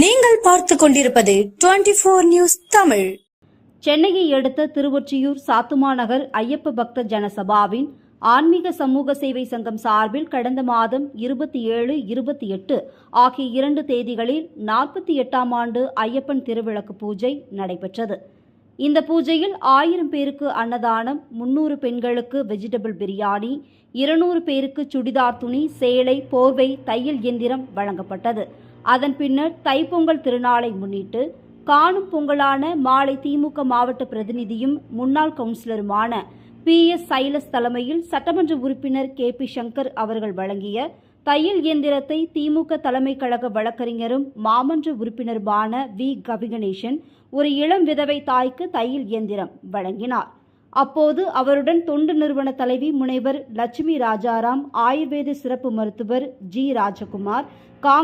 நீங்கள் பார்த்து கொண்டிருப்பது டுவெண்டி போர் நியூஸ் தமிழ். சென்னையை அடுத்த திருவொற்றியூர் சாத்துமா நகர் ஐயப்ப பக்த ஜனசபாவின் ஆன்மீக சமூக சேவை சங்கம் சார்பில் கடந்த மாதம் இருபத்தி ஏழு இருபத்தி எட்டு ஆகிய இரண்டு தேதிகளில் நாற்பத்தி எட்டாம் ஆண்டு ஐயப்பன் திருவிளக்கு பூஜை நடைபெற்றது. இந்த பூஜையில் ஆயிரம் பேருக்கு அன்னதானம் முன்னூறு பெண்களுக்கு வெஜிடபிள் பிரியாணி இருநூறு பேருக்கு சுடிதார் துணி சேலை போர்வை தையல் இயந்திரம் வழங்கப்பட்டது. அதன் பின்னர் தைப்பொங்கல் திருநாளை முன்னிட்டு காணும் பொங்கலான மாலை திமுக மாவட்ட பிரதிநிதியும் முன்னாள் கவுன்சிலருமான பி எஸ் சைலஸ் தலைமையில் சட்டமன்ற உறுப்பினர் கே பி சங்கர் அவர்கள் வழங்கிய தையல் இயந்திரத்தை திமுக தலைமை கழக வழக்கறிஞரும் மாமன்ற உறுப்பினருமான வி. கவிகணேசன் ஒரு இளம் விதவை தாய்க்கு தையல் இயந்திரம் வழங்கினார். அப்போது அவருடன் தொண்டு நிறுவன தலைவி முனைவர் லட்சுமி ராஜாராம் ஆயுர்வேத சிறப்பு மருத்துவர் ஜி. ராஜகுமார் காங்கிரஸ்